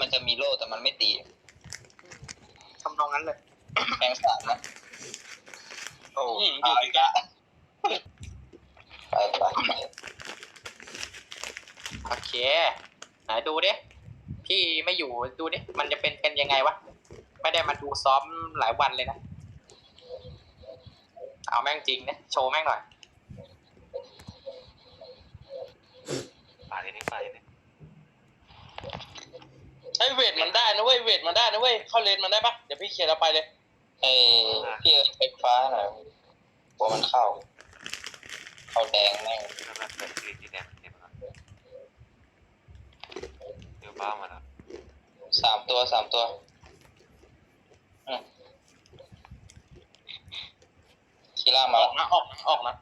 มันจะมีโล่แต่มันไม่ตีทำนองนั้นเลยแทงสามนะโอ้อืมอยู่อีกแล้วไปไปไปโอเคไหนดูดิพี่ไม่อยู่ดูดิมันจะเป็นเป็นยังไงวะ ไม่ได้มาดูซ้อมหลายวันเลยนะ เอาแม่งจริงเนี่ยโชว์แม่งหน่อย ป่าดนี้ป่าดนี้ ไอ้ยเวทมันได้นะเว้ยเวทมันได้นะเว้ยเข้าเลนมันได้ปะเดี๋ยวพี่เคลียร์แล้วไปเลยเอ้พี่เอิร์ธไฟฟ้าหน่อยกลัวมันเข้า เข้าแดงแม่งนั่นนั่นเป็นสีสีแดงเห็นไหมเดี๋ยวบ้ามาแล้วสามตัวสามตัวอืมคีร่าอมาอกนะออกนะออกนะ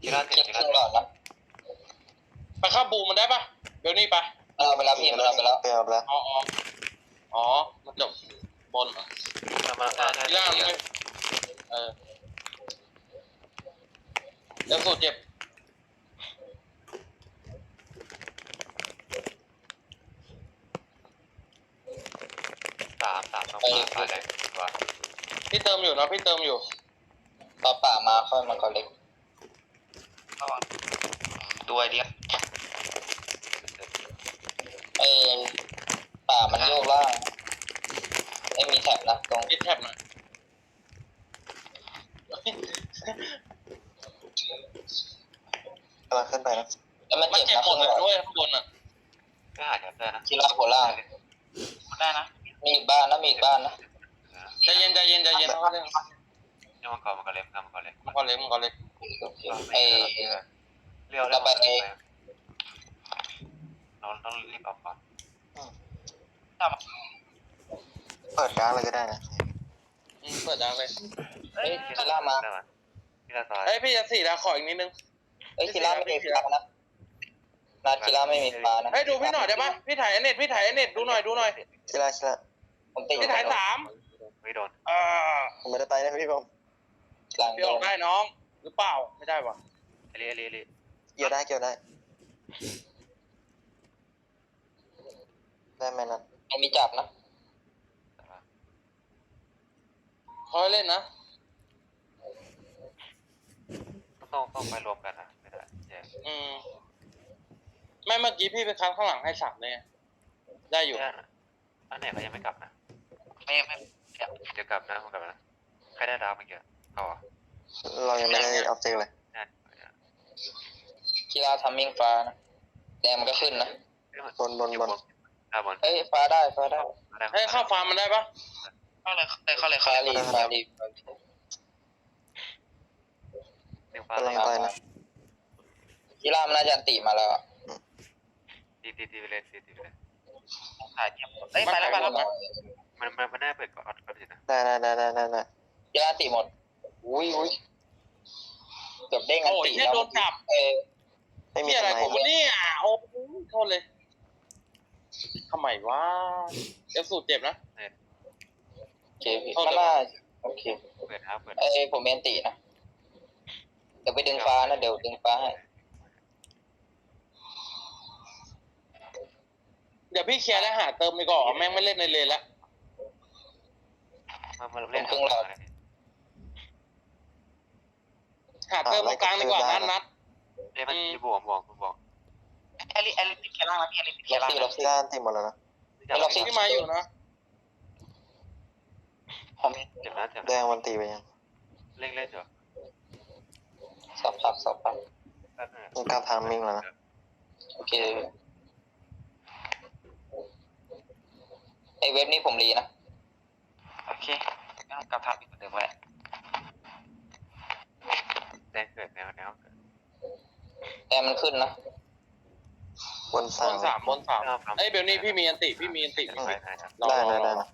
ทีละเก็บทีคละรึ่งหลอดนะไปเข้าบูมันได้ปะเดี๋ยวนี้ไป เอาไปแล้วพี่มันเอาไปแล้วไปเอาไปแล้วอ๋ออ๋ออ๋อมันจบบนเหรอมามามาทีล่างไม่เออเดี๋ยวสูดเจ็บสามสามสองป่าป่าแดงตัวพี่เติมอยู่นะพี่เติมอยู่ต่อป่ามาค่อยมังกรเล็กตัวเดียว ไอ้ป่ามันโยกล่างไม่มีแท็บนะ ตรงยึดแท็บหน่อยกำลังขึ้นไปนะแล้วมันมันเจ็บเจ็บนะหมข้าดงหเลลัยงด้วยข้างบนอะก็อาจจะได้นะคีร่าโผล่ล่างได้นะมีอีกบ้านนะมีอีกบ้านนะใจเย็นใจเย็นใจเย็นเขาเล่นนี่มันก่อนมันก็เล็กมันก็เล็กมังกรเล็กมังกรเล็กโอเคไอ้เลี้ยวเราต้องรีบออกก่อนเปิ ดการ์ดเลยก็ได้นะอืมเปิดดังเลยเอ้ยคีร่ามาได้ไหมทีละซอยเฮ้ยพี่จะสี่แล้วขออีกนิดนึงเอ้ยคีร่าไม่มีฟ้านะนาคีร่าไม่มีฟ้านะเฮ้ยดูพี่หน่อยได้ปะพี่ถ่ายเน็ตพี่ถ่ายเน็ตดูหน่อยดูหน่อยชิละชิละผมติดพี่ถ่ายสามไม่โดนอ่าผมไม่ได้ไปนะพี่ผมหลังพี่ออกได้น้อง หรือเปล่าไม่ได้ปะเลี้ยเลี้ยเลี้ยเกี่ยวได้เกี่ยวได้ได้ไหมนะไม่มีจับนะ เขาให้เล่นนะ ต้องต้องไปรวมกันนะไม่ได้แย่อืมแม่เมื่อกี้พี่ไปคัดข้างหลังให้สามเลยไงได้อยู่อันไหนเขายังไม่กลับนะไม่ไม่เดี๋ยวกลับนะผมกลับนะใครได้ดาวเมื่อกี้เขาอะเรายังไม่ได้ออบเจกต์เลย ได้คีร่าทัมมิ่งฟ้านะแดงมันก็ขึ้นนะบนบนบน อ่าบนเอ้ยฟ้าได้ฟ้าได้เฮ้ยเข้าฟาร์มมันได้ปะ เข้าเลยเข้าเลยฟ้าเข้าเลยรีฟ้ารีเรียกว่ากำลังไปนะคีร่ามันน่าจะอันติมาแล้วอะตีตีตีไปเลยตีตีไปเลยถ่ายเทียบเอ้ยไปแล้วไปแล้วมันมันมันน่าเปิดก่อนก็ดีนะได้ได้ได้ได้ได้ได้คีร่าอันติหมด อุ้ยอุ้ยเกือบเด้งอันโอ้ยติเนี่ยแล้วโดนจับเออไม่มีนี่อะไรทำไมผมเนี่ยโอ้ยโทษเลยทำไมวะเดี๋ยวสูดเจ็บนะโอเค พี่มันน่าโอเคเปิดครับเปิดเอ้ยผมเมนตินะเดี๋ยวไปดึงฟ้านะเดี๋ยวดึงฟ้าให้เดี๋ยวพี่เคลียร์แล้วหาเติมดีกว่าแม่งไม่เล่นในเลนแล้วมามาเล่นหาเติมตรงกลางดีกว่านัดนัดเอ้ยมันบวกบวกบวกแอลิแอลิติดแค่ล่างนะพี่แอลิติดล็แค่อกล่างซี่ล็อกซี่ด้านที่หมดแล้วนะพี่มาอยู่นะ ผมเจ็บนะเจ็บแดนะงวันตีไปยังเล่นเล่นเถอะสับพักสับพักมีการทามมิ่งแล้วนะโอเคไอเว็บนี้ผมรีนะ โอเคงั้นกลับทางอีกเหมือนเดิมแหละแดงเกิดแนวแนวเกิดแต่มันขึ้นนะบนบสามนสามบนสามเอ้ยเบลนี่พี่มีอันติพี่มีอันติได้ได้ครับได้ได้ได้นะ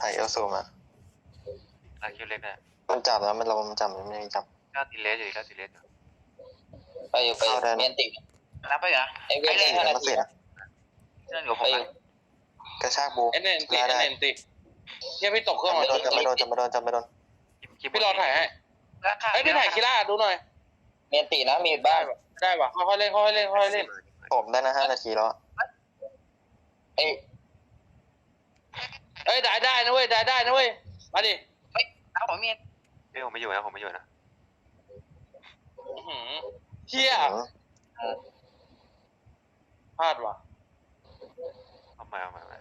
ถ่ายเอลซูมาอาคิวเล็กได้มันจับแล้วมันเรามันจับมันไม่มีจับก้าตีเลสอยู่ก้าตีเลสไปอยู่ไปเข้าได้นติรับไปเหรอไอ้เว็บนี้ห้านามันทีเสียเรื่องอยู่ผมกระชากบูเอ็นเอ็นติเอ็นเอ็นติเนี่ยพี่ตกเครื่องไม่มาโดนจะไม่โดนจะไม่โดนจะไม่โดนพี่รอถ่ายให้ราคาเอ้ยพี่ถ่ายคีร่าดูหน่อยเมียนตินะมีบ้านได้ปะค่อยๆเล่นค่อยๆเล่นค่อยๆเล่นผมได้นะห้านาทีแล้วอะยได้ได้นะเว้ยได้ได้นะเว้ยมาดิ เอาผมมีเอ้ยผมไม่อยู่นะผมไม่อยู่นะอื้อหือเฮียอืมพลาดว่ะเอาใหม่เอาใหม่เอาใหม่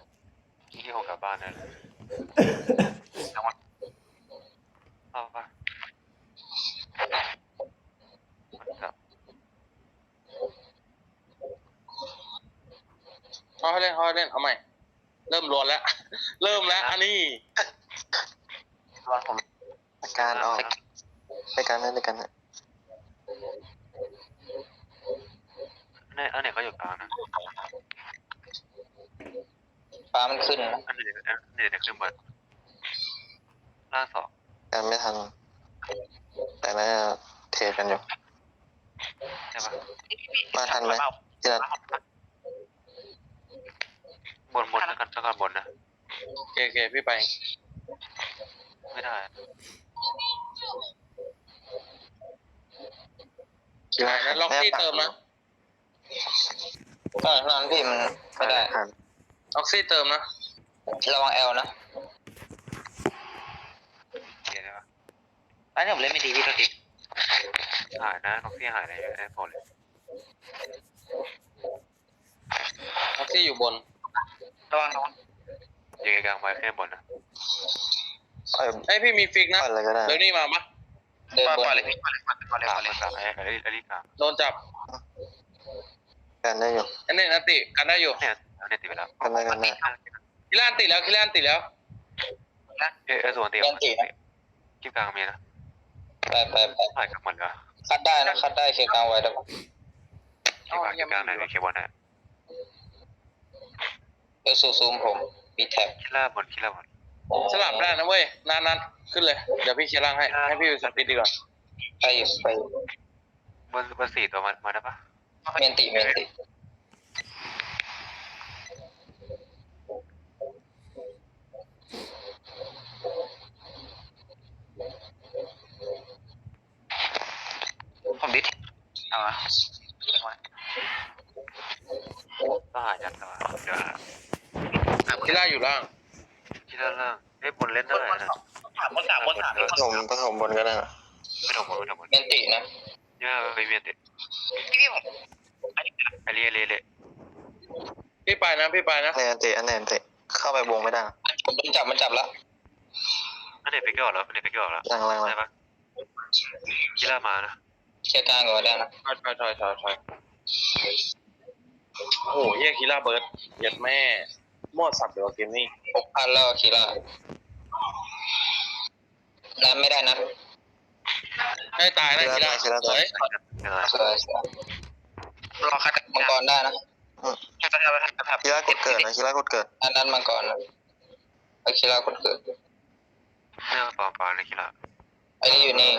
ที่ผมกลับบ้านเลยเอาปะมันกลับเอาให้เล่นเอาให้เล่นเอาใหม่ เริ่มรวนแล้ว เริ่มแล้ว อันนี้ รอผมอาการออกไปกันนะไปกันนะอันไหนอันไหนเขาอยู่กลางนะฟ้ามันขึ้นนะอันไหนอันไหนเนี่ยขึ้นบนล่างสองกันไม่ทัน แต่น่าจะเทรดกันอยู่ ใช่ปะมาทันไหมที่นั่นบนบนแล้วกันแล้วกันบนนะโอเคโอเคพี่ไป ไม่ได้คิดว่านะล็อกซี่เติมนะก็นั้นพี่มันไม่ได้ทันล็อกซี่เติมนะ ระวังแอลนะเขียนได้ปะอันนี้ผมเล่นไม่ดีพี่ตัวติหายนะน้องพี่หายในไอโฟนเลยล็อกซี่อยู่บน ระวังระวังอยู่กลางไว้ขึ้นบนนะ เอ้ยไอยพี่มีฟิกนะปล่อยอะไรก็ได้เดี๋ยวนี้มาปะเดินปล่อยบปล่อยนเลยพี่ปล่อยเลยปล่อยเลยกปลาล่งอยเลยกลางไอ้ไอ้ไอ้นี่กลางโดนจับกันได้อยู่อันนี้นันติกันได้อยู่เนี่ยอันนี้ติดไปแล้วกันได้กันได้คิล่านติดแล้วคิล่านติดแล้ว เอ้ยเออส่วนตีคลิปกลางมีนะไปไปไปถ่ายกลับหมดแล้วคัดได้นะคัดได้เคลียร์กลางไว้ได้ปะคลิปกลางคลิปกลางไหนมีเคบอลไหนเออซูซูมผม มีแท็บคิล่าบนคิล่าบน สลับได้นะเว้ยนานนันขึ้นเลย เดี๋ยวพี่เคลียร์ล่างให้ ให้พี่สติดดีกว่าไปอยู่ไปอยู่บนบนสี่ตัวมามาได้ปะเมนติเมนติผมดิสเอามาต้องหายันตัวเดี๋ยวคิล่าอยู่ล่าง คิล่าล่างเอ้ยบนเล่นได้นะสามบนสามบนสามผสมผสมบนก็ได้นะไม่ต้องบนไม่ต้องบนเมนตินะเนี่ยไปเมียติดพี่พี่ผมไอเลียเลียเลียพี่ไปนะพี่ไปนะแนนเตะอันแนนเตะเข้าไปวงไม่ได้นะผมโดนจับมันจับแล้วอันไหนไปเกี่ยวแล้วอันไหนไปเกี่ยวแล้วล่างล่างล่าได้งปะคิล่ามานะเคลียร์กลางก่อนได้นะถอยถอยถอยถอยถอยโอ้โหเฮียคิล่าเบิร์ดเหยียดแม่ หมดสับเดี๋ยวเกมนี้หกพันแล้วคีล่าน้ำไม่ได้นะให้ตายนะคิล่าสวยไม่ได้สวยสวยรอคัดมังกรได้นะแค่กระทำกระทำคิร่ากดเกิดนะคิร่ากดเกิด อันนั้นมังกรนะไอคีล่าคนเกิดเนี่ยปอมปอนเลยคิล่าไอ้นี่อยู่นี่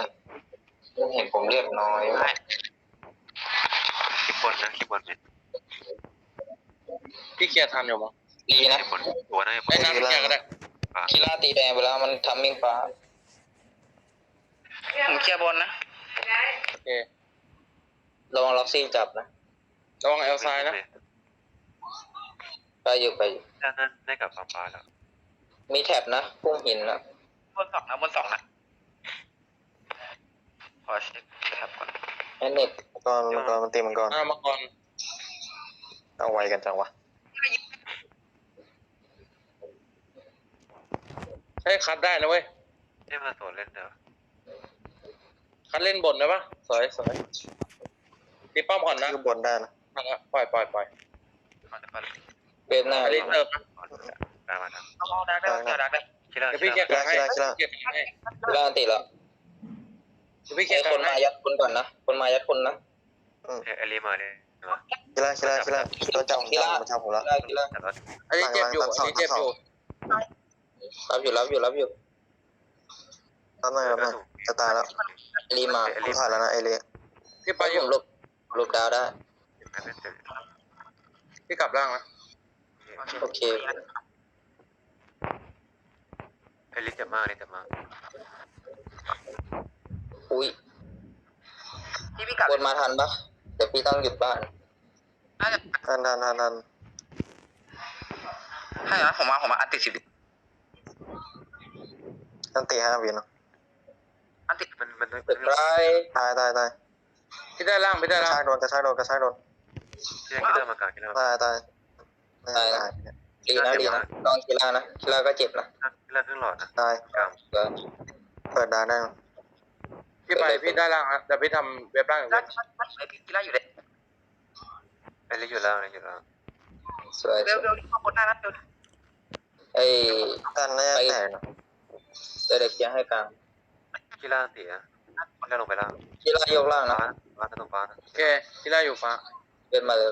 เห็นผมเรียบน้อยคลิปบนนะคลิปบนเนี่ยพี่เคลียร์ทันอยู่มั้ง ดีคนะลิปบนตัวนะไอ้น้ำพี่เคลียร์ก็ได้คีล่าตีแดงไปแล้วมันทำมิ่งฟ้าผมเคลียร์บนนะโอเคระวังล็อกซี่จับนะระวังเอลซ้ายนะไปอยู่ไปอยู่นั่นได้กับปอมปอนแล้วมีแท็บนะพุ่งหินนะบนสองนะบนสองนะขอเช็คกระทำก่อนไอเน็ตมังกรมังกรมันตีมังกรอ่ามังกรเอาไวกันจังวะ ใช้คัดได้นะเว้ยนี่มาโซนเล่นเด้อคัดเล่นบนได้ปะสวยสวยตีป้อมก่อนนะคือบนได้นะเอาละปล่อยปล่อยปล่อยก่อนก่อนเวฟหน้าอันนี้เติมนะได้มานะเอาเอาได้ได้ได้ได้ได้คิล่าเดี๋ยวพี่เคลียร์กลางให้เคลียร์กลางให้คีล่าตีแล้วเดี๋ยวพี่เคลีไอยร์กคลางนให้มายัดคนก่อนนะ คนมายัดคนนะเอลีมาเลยมาคิร่าคิร่าคิร่าตัวจับผมจับผมจับผมแล้วคีล่าคีล่าแต่ว่า อันนี้เจ็บอยู่อันนี้เจ็บอยู่ รับอยู่รับอยู่รับอยู่รับหน่อยรับหน่อยจะตายแล้วรีมาเอผมลีผ่านแล้วนะเอเลียพี่ไปไปออยู่ยู่หลบหลบดาวได้ไม่เป็นเต็มพี่กลับล่างนะโอเคเอลิจะมาเอลิจะมาอุ้ยพี่พี่กลับวนมาทันปะเดี๋ยวพี่ต้องหยุดบ้านน่าจะทันทันทันทันให้นะผมมาผมมาอันติดสิบ ตั้งตีห้าวินอันติมันมันมันเปิดไรตายตายตายพี่ได้ล่างพี่กได้ระล่างชากโดนกระชากโดนกระชากโดนที่ได้คิดได้มากลางคิดได้มาตายตายไม่ตายดีนะดีนะลองกีฬานะกีฬาก็เจ็บนะคิดได้ครึ่งหลอดนะตายกลางเออเปิดดาได้พี่ไปพี่ได้ล่างนะเดี๋ยวพี่ทำเว็บล่างอีกได้เว็บไอพี่กีฬาอยู่เลยไอ้เล็กอยู่แล้วเล็กอยู่แล้วสวยเร็วเร็วข้างบนหน้านั้นเร็วไอ้ด้านแรกแตกนะ เดี๋ยวเด็กเคลียร์ให้กลางกีฬาตีอะกีฬาลงไปล่างกีฬายกล่างนะฟ้าฟ้าตรงฟ้านะโอเคที่ได้อยู่ฟ้าเป็นมาเลย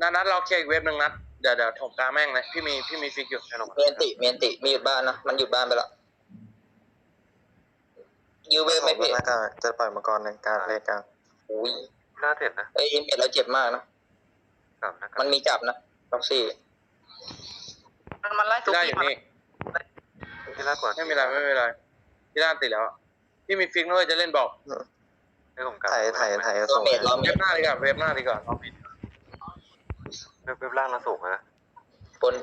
นัดนัดเราเคลียร์อีกเว็บหนึ่งนัด เดี๋ยวเดี๋ยวถมกลางแม่งเลยพี่มีพี่มีฟิกอยู่ให้ลงมาเมียนติเมียนติมีหยุดบ้านนะมันหยุดบ้านไปแล้วยูเวฟไม่ผเพ่มกลางจะปล่อยมังกรในกลางเลกลางอุ้ยกีฬาเสร็จนะไอ้เม็ดเราเจ็บมากนะกลับนะกลัมับนมีจับนะล็อกซี่มันมันไล่ที่ได้อยู่นี่ กีฬาก่อนไม่เป็นไรไม่เป็นไรที่ได้ติดแล้วอะพี่มีฟิกด้วยจะเล่นบอกให้ผมกลับถ่ายถ่ายถ่ายตัวส่งเม็ดเราเว็บหน้าดีกว่าเว็บหน้าดีกว่าเอาผิดเว็บล่างเราสูงนะบน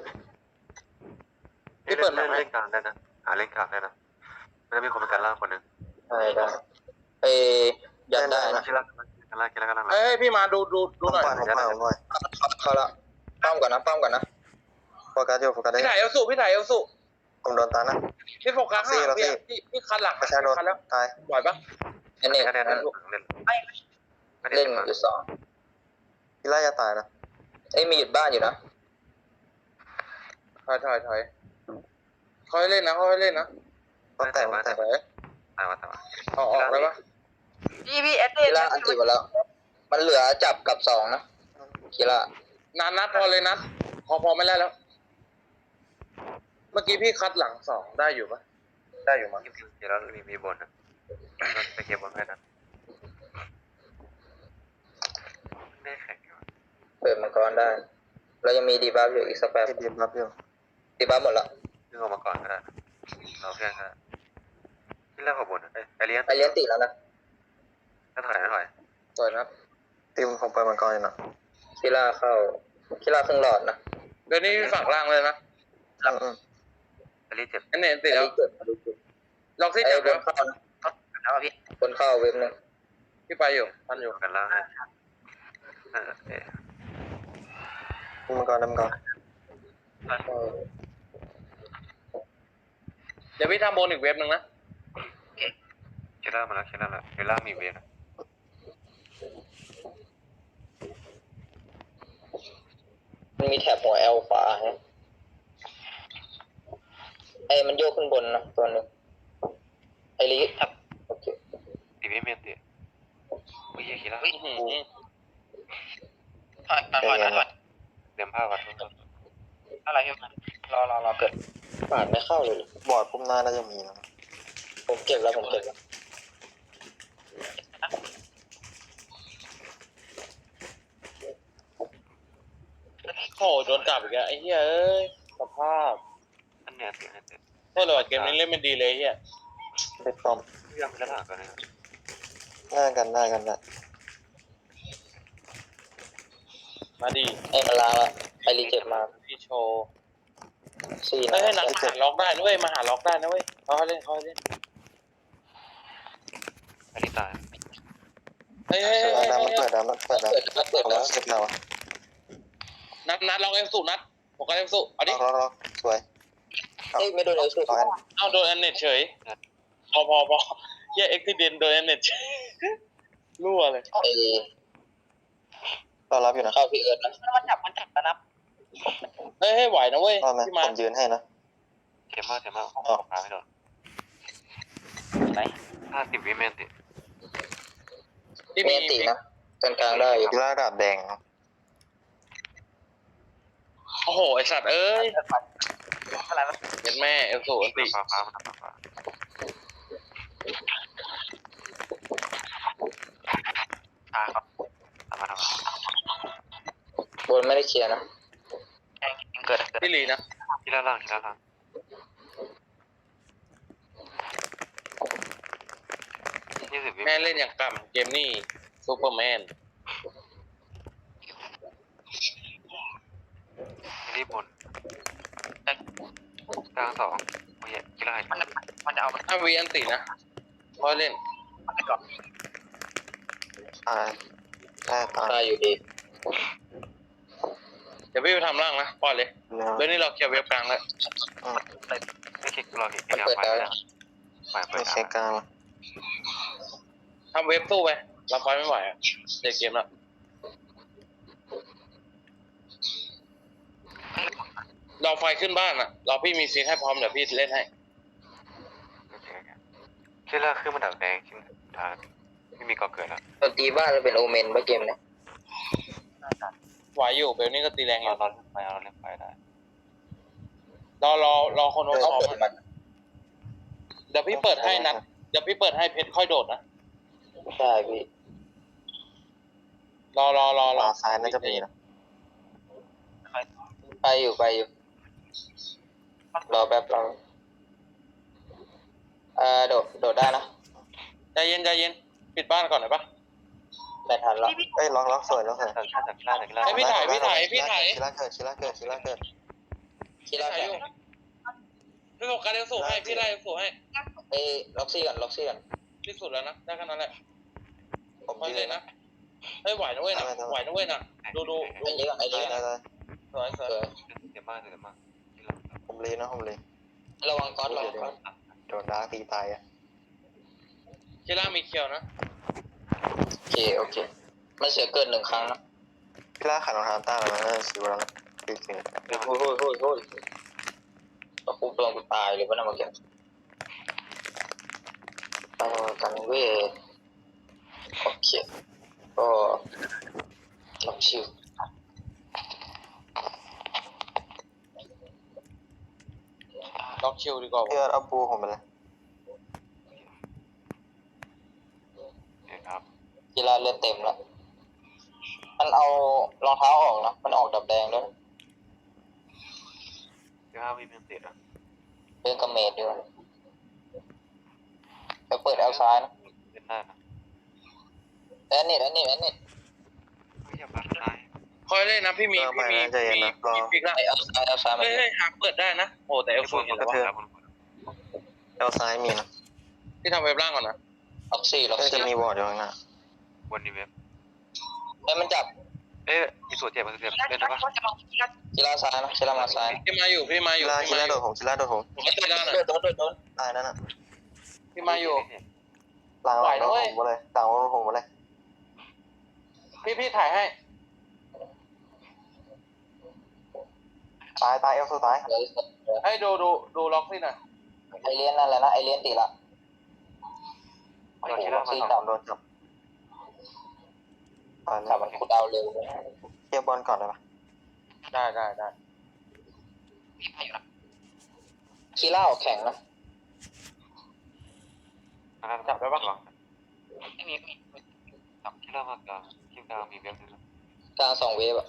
เล่นเล่นเล่นกลางได้นะหาเล่นกลางได้นะมันจะมีคนเป็นการล่างคนหนึ่งใช่ได้ไอ้ยันได้นะกีฬากีฬากีฬากำลังเอ้ยพี่มาดูดูดูหน่อยปล่อยผมปล่อยผมปล่อยเข้าละป้อมก่อนนะป้อมก่อนนะโฟกัสอยู่โฟกัสได้พี่ถ่ายเอลสุพี่ถ่ายเอลสุ ผมโดนตานะ พี่โฟกัสข้างหลังซี่พี่เราซี่พี่พี่คันหลังกระชากโดนคันแล้วตายปล่อยปะไอ้เนี่ยเล่นเล่นเล่นเล่นอยู่สองกีฬาจะตายนะไอ้ยมีหยุดบ้านอยู่นะถอยถอยถอยเขาให้เล่นนะเขาให้เล่นนะต้องแตกต้องแตกถอยตายมาตายมาเอาออกได้ปะพี่พี่เอสเอกีฬาอันติหมดแล้ว มันเหลือจับกับสองนะกีฬานัดนัดพอเลยนัดพอพอไม่ได้แล้วเมื่อกี้พี่คัดหลังสองได้อยู่ปะได้อยู่มั้งเดี๋ยวเรามีมีบนนะไปเก็บบนให้นะแน่แข็งอยู่เปิดมังกรได้ เรายังมีดีบัฟอยู่อีกสักแป๊บติดดิบรับอยู่ดีบัฟหมดแล้วดึงออกมาก่อนก็ได้เราแค่ก็ที่เล่นขบวนไอเลี้ยงไอเลี้ยนติแล้วนะถ้าถอยนะถอยสวยนัดทีมผมเปิดมังกรอยู่นะกีฬาเข้ากีฬาครึ่งหลอดนะเดี๋ยวนี้พี่ฝากล่างเลยนะ อืมอืมไอเลี้ยงเจ็บอันนี้ติดไอ้แล้วนี่เกิดมาดูจุดลองที่ไอ้จับบนแล้วเข้านะแล้วพี่บนเข้าเว็บหนึงพี่ไปอยู่ทันอยู่กันล่างให้เออเออมังกรมังกรเดี๋ยวพี่ทำโบนอีกเว็บหนึ่งนะเคล่ามาแล้วเคล่าแล้วเคล่ามีเวนะมันมีแถบหัวเอลขวาฮะ ไอ้มันโยกขึ้นบนนะตัวหนึงไอ้ลิครับโอเคตีเวเมียนตีวิ่งเคล่าอื้อหือถอยถอยถอยถอยเตรียมผ้าวัดอะไรพี่รอรอรอเกิดปาดไม่เข้าเลย บอร์ดพุ่มหน้าน่าจะมีนะผมเก็บแล้วผมเก็บแล้วโอ้โหโดนกลับอีกแล้วไอ้เหี้ยเอ้ยสภาพ อันเนี้ยตีให้เตะโทษเลยว่ะเกมนี้เล่นไม่ดีเลยไอ้เหี้ยติดป้อมพี่ยังไม่ได้ถามกันเลยหน้ากันหน้ากันนะมาดีไอ้มาลาละไอ้รีเจ็บมาพี่โชว์สี่เฮ้ยให้นะนักหาล็อกได้นะเว้ยมาหาล็อกได้นะเว้ยเขาให้เล่นเขาให้เล่นอันนี้ตายเฮ้ยเฮ้ยเปิเฮ้ดยดาเฮ้มันยเปิดดามันเปิดดาเปิดแล้วเปิดเอาแล้วเสร็จแล้วนัดนัดลองเอฟสุนัดผมก็เอฟสุเอาดิล็อกล็อกล็อกสวย เฮ้ยไม่โดนเอลสุดร้อยเอาโดนแอนเน็ตเฉย พอพอพอเหี้ยเอ็กซิเดนโดนแอนเน็ตเฉยรั่วเลยไอ้รอรับอยู่นะเข้าพี่เอิร์ดนะมันจับมันจับแล้วนะเฮ้ยให้ไหวนะเว้ยรอดไหมพี่มาผมยืนให้นะเจ็บมากเจ็บมากออกมาไม่โดนไหนห้าสิบวิเมียนตีที่เมีมียนตินะกลางกลางๆได้อยู่กีฬาดาบแดง โอ้โหไอสัตว์เอ้ย อะไรวะเห็นแม่เอฟสุอันติฟ้าฟ้ามันฟ้าฟ้าตาครับทำมาทำบนไม่ได้เคลียร์นะเกิดเกิดพี่ลีนะที่ด้านล่างที่ด้านล่างยี่สิบวิแม่เล่นอย่างกำเกมนี่ซูเปอร์แมน รีบบน กลางสองไม่ใช่กีฬามันมันจะเอามันถ้าวีอันตินะพอเล่นมันจะก่อนตายตายตายตายอยู่ดีเดี๋ยวพี่ไปทำร่างนะปล่อยเลยเนื้อเดี๋ยวนี้เราเคลียร์เว็บกลางแล้วอืมไม่ใช่เราเห็นกีฬาไฟแล้วไฟไฟไม่ใช่กลางทำเว็บสู้ไปเราไฟไม่ไหวอะเด็กเกมแล้ว เราไฟขึ้นบ้านอะ เราพี่มีซีนให้พร้อมเดี๋ยวพี่เล่นให้กีฬาคือมันดับแดงชิ้นสุดท้ายไม่มีก่อเกิดแล้วเราตีบ้านเราเป็นโอเมนเมื่อเกมเนี่ยไหวอยู่เบลนี่ก็ตีแรงอเรายู่เราเล่นไฟเราเล่นไฟได้รอรอรอคนมาพร้อมเปิดอะมันเดี๋ยวพี่เปิดให้นัดเดี๋ยวพี่เปิดให้เพชรค่อยโดดนะใช่พี่รอรอรอขรอวาซ้ายน่าจะมีนะไปอยู่ไปอยู่ รอแป๊บเราเอ่อโดดโดดได้นะใจเย็นใจเย็นปิดบ้านก่อนหน่อยปะไม่ทันแล้วเอ้ยล็อกล็อกสวยล็อกสวยแต่ถ้าแต่กีฬาแต่กีฬาให้พี่ถ่ายพี่ถ่ายพี่ถ่ายชิล่าเกิดชิล่าเกิดชิล่าเกิดคิดแล้วถ่ายอยู่พี่โฟกัสเอลสูให้พี่ไล่เอลสูให้เอ้ยล็อกซี่ก่อนล็อกซี่ก่อนที่สุดแล้วนะได้แค่นั้นแหละผมค่อยดีเลเลยยนะนะเฮ้ยไหวนะเว้ยนะไหวนะเว้ยนะดูดูดูไอ้นี้ก่อนไอ้นี้ได้ก่อนได้ได้สวยสวยเออเดี๋ยวมากเดี๋ยวมาก กีฬาผมรีนะผมรีระวังก๊อตระวังก๊อตโดนดาร์กตีตายอะเจล่ามีเคียวนะโอเคโอเคมันเสียเกินหนึ่งครั้งนะชิล่าขัดรองเท้าต้าแล้วนะสิวแล้วนะจริงโอ้ยโอ้ยโอ้ยโอ้ยตะคุบตัวกูตายเลยปะนะเมื่อกี้เออกันเวทโอเคก็ล็อกชิว ล็อกคิวดีกว่าๆพี่เอิร์ธเอาปูผมไปเลยเดี๋ยวครับกีฬาเลือดเต็มแล้วมันเอารองเท้าออกนะ มันออกดับแดงด้วยกีฬามีเป็นติดอะเล่นกับเมดด้วยเดี๋ยวเปิดแอลซ้ายนะเล่นได้นะแอนนี่แอนนี่แอนนี่ไม่อยากปักได้ ค่อยเล่นนะพี่มีรอไปพี่มีนะใจเย็นมีนะรอมีฟิกละไอแอลซ้ายแอลซ้ายมาเฮ้ยเฮ้ยหาเปิดได้นะโอ้แต่เอลไอ้คสูนเห็นก็แล้วเทือวะบนเอลซ้ายมีนะที่ทำเว็บล่างก่อนนะล็อกซี่ล็อกเอ้ยจะซี่มีวอร์ดอยู่ข้างหน้าบนนี้เว็บแล้วมันจับเอ๊ะมีส่วนเจ็บมันเจ็บเล่นได้ปะกีฬาซ้ายนะกีฬามาซ้ายพี่มาอยู่พี่มาอชิยู่ล่าพี่ชิมาล่าอโดยู่ดผมชิล่าโดดผมผมก็ตีล่างหน่อยโดนโดนโดนโดนตายนั่นน่ะพี่มาอยู่หลังหไหวลังนะโดนเว้ผยมหมดเลยหลังโดนผมหมดเลยพี่พี่ถ่ายให้ ตายตายเอลสูตายเดี๋ยวให้ดูดูดูล็อกซี่หน่อยไอเลี้ยนนั่นแหละนะไอเลี้ยนตีละเราคิดว่ามันซี่สองจับโดนจับตายจับมันคูดเอาเร็วเคลียร์บอลก่อนได้ปะได้ได้ได้กีฬาออกแข่งนะจับได้ปะจับที่เรามากลางที่กลางมีเว็บด้วยกลางสองเวฟอะ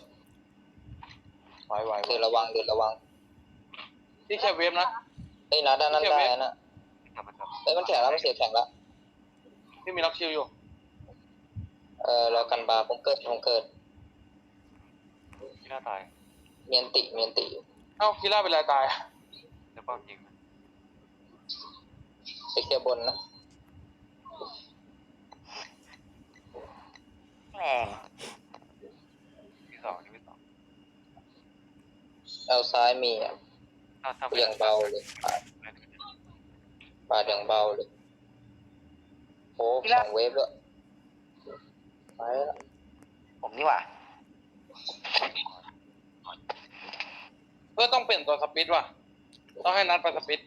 ไหวไหวไหวเดินระวังเดินระวังพี่แค่เว็บนะเอ้ยนัดด้านนั้นได้นะจับมันจับเอ้ยมันแข่งแล้วมันเสียแข่งแล้วพี่มีล็อกคิวอยู่ เออรอกันบาร์ผมเกิดผมเกิดที่หน้าตาย เมียนติเมียนติเอ้าคิล่าเป็นไรตายอะแล้วป้อมยิงไปเคลียร์บนนะที่สองที่สอง เอาซ้ายมีอะถ้าถ้าเรียงเบาเลยปาดปาดอย่างเบาเลยโอ้สองเวฟแล้วไปแล้วผมนี่หว่าเพื่อต้องเปลี่ยนตัวสปิดว่ะ ต้องให้นัดไปสปิด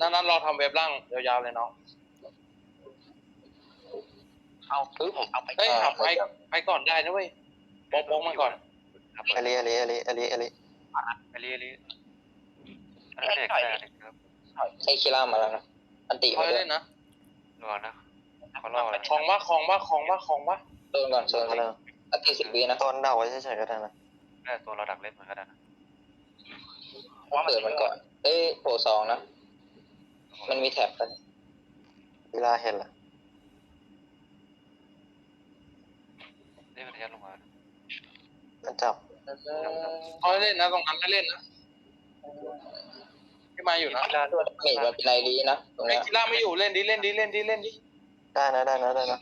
นัดนัดรอทำเว็บล่างยาวๆเลยน้อง เอาปึ๊บเอาไปเฮ้ยหับไปไปก่อนได้นะเว้ยโป๊กๆมันก่อน ครับเอลีเอลีเอลีเอลีเอลีอลีอลีอันนี้เด็กได้เด็กครับใช้คีร่ามาแล้วนะอันติค่มาอยด้วเล่ยนนะรอนะเขารอเลยของว่าของว่าของว่าของว่าโดนก่อนโซนก็ได้อันติสิบวินะต้นเดาไว้เฉยๆก็ได้นะได้ตัวเราดักเล่นเหมือนกันนะเปิดมันก่อนเอ้ยโผล่สองนะ มันมีแท็บกันเวลาเห็นละได้ระยะลงมามันจับ เขาเล่นนะตรงนั้นไม่เล่นนะที่มาอยู่นะกีหนึ่งมันไอรีนะไอ้กีฬาไม่อยู่เล่นดิเล่นดิเล่นดิเล่นดิได้นะได้นะได้นะ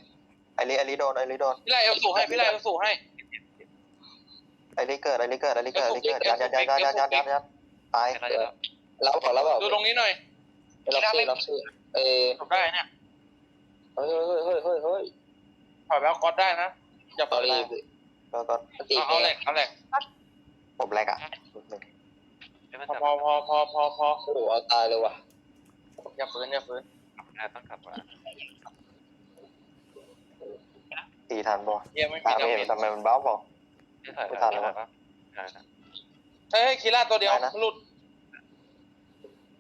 ไอรีไอรีโดนไอรีโดนพี่ไลเอาสู่ให้พี่ไลเอาสู่ให้ไอรีเกิดไอรีเกิดไอรีเกิดไอรีเกิดยันยันยันยันยันยันยันดตายเราขอเราแบบดูตรงนี้หน่อยเราชื่อเราชื่อเออจบได้เนี่ยเฮ้ยเฮ้ยเฮ้ยเฮ้ยเฮ้ยถอยแล้วก็ได้นะอย่าเปล่า sorry แล้วก็ตีเอาเอาแหลกเอาแหลกผมแรกอะเดี๋ยวมันพอจับพอพอพอพอพอโอ้โหเอาตายเลยว่ะอย่าฝืนอย่าฝืนได้ต้องกลับมาตีทันบ่เฮียไม่มีตามดาไม่เมเห็นจทำไมมันเบ้าบ่ไม่ถ่ายไม่ทันแล้วแล้วปะถ่ายแล้วเฮ้ยคีร่าตัวเดียวได้นะหลุด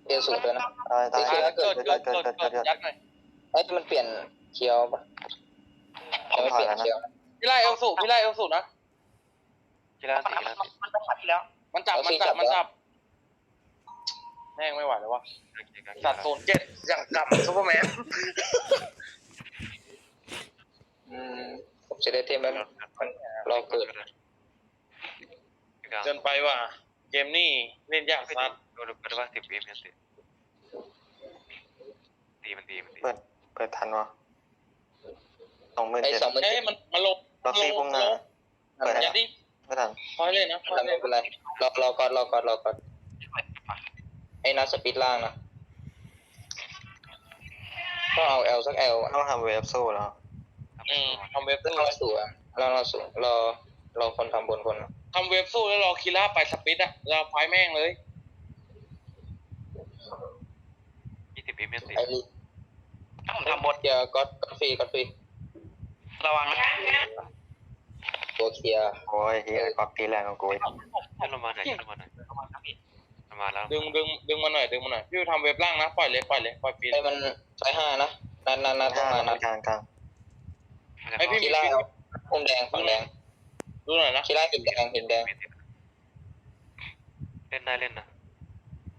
เปลี่ยนสูตรเลยนะตายตายเฮ้ยเกิดเกิดเกิเกิดดเกิดเกิดเกิดยัดหน่อยเอ้ยมันเปลี่ยนเคียวปะยังไม่เปลี่ยนเคียว พี่ไล่เอาสู่พี่ไล่เอาสู่นะ กีฬาสีกีฬาสีมันต้องปัดที่แล้วมันจับ มันจับ มันจับ แม่งไม่ไหวแล้ววะสัตว์โซนเจ็ดอย่างกับซูเปอร์แมน อืมผมจะได้เต็มแล้วนะรอเกิดเกินไปว่ะ เกมนี้เล่นยากสัตว์โดนกระว่าสิบวิมันติตีมันตีมันตีเปิดเปิดทันวะสองหมื่นไอ้เจ็ดสองหมื่นเอ้ยเจ็ดมันมันลง ล็อกซี่พุ่งหน้าเปิดอย่าดิไม่ทันพอยเลยนะพอยเลไม่ยเป็นไรรอรอก่อนรอก่อนรอก่อนไอ้นัดสปีดล่างนะก็เอาเอลสักเอลต้องทำเวฟสู้แล้วอืมทำเว็บแล้วสู้รอสู่อะรอรอสู่รอรอคนทำบนคนอะทำเว็บสู้แล้วรอคีร่าไปสปิดอะเราไฟแม่งเลยยี่สิบวิมันติไอ้ลิถ้าผมทำบทเกียร์ก็ก็ฟรีก็ฟรี ระวังนะตัวเคลียร์โอ้ยเฮียก๊อปตีแรงของกูอีกขึ้นลงมาหน่อยขึ้นลงมาหน่อยระวังนะพี่มาแล้วดึงดึงดึงมาหน่อยดึงมาหน่อยพี่ทำเว็บล่างนะปล่อยเลยปล่อยเลยปล่อยฟรีไอ้มันไฟห้านะนัดนัดนัดต้องมานัดกลางกลางไอพี่คีมีร่าฟิกเอาพุ่มแดงฝั่งแดงดูหน่อยนะคีร่าเห็นแดงเห็นแดงเล่นได้เล่นนะ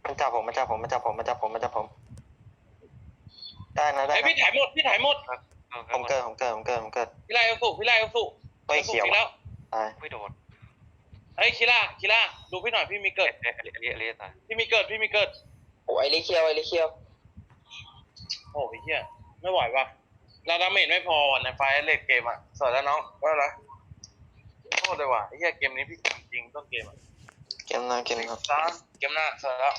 มันจับผมมันจับผมมันจับผมมันจับผมมันจับผม ได้นะได้ไอนะพี่ถ่ายหมดพี่ถ่ายหมด ผมเกิดผมเกิดผมเกิดผมเกิดพี่ไล่เอาสุพี่ไล่เอาสุตัวเขียวสุแล้วตายไม่โดนเฮ้ยคีร่าคีร่าดูพี่หน่อยพี่มีเกิด เอ๊ะเอ๊ะเอ๊ะเอ๊ะตายพี่มีเกิดพี่มีเกิด โอ้ไอ้ลิเคียวไอ้ลิเคียวโอ้ยเฮียไม่ไหวว่ะเราดาเมจไม่พอวันในไฟเลกเกมอะสวยแล้วน้องว่าอะไรโทษเลยว่ะไอ้เฮียเกมนี้พี่จริงต้นเกมอะเกมหน้าเกมหน้าสามเกมหน้าสวยแล้ว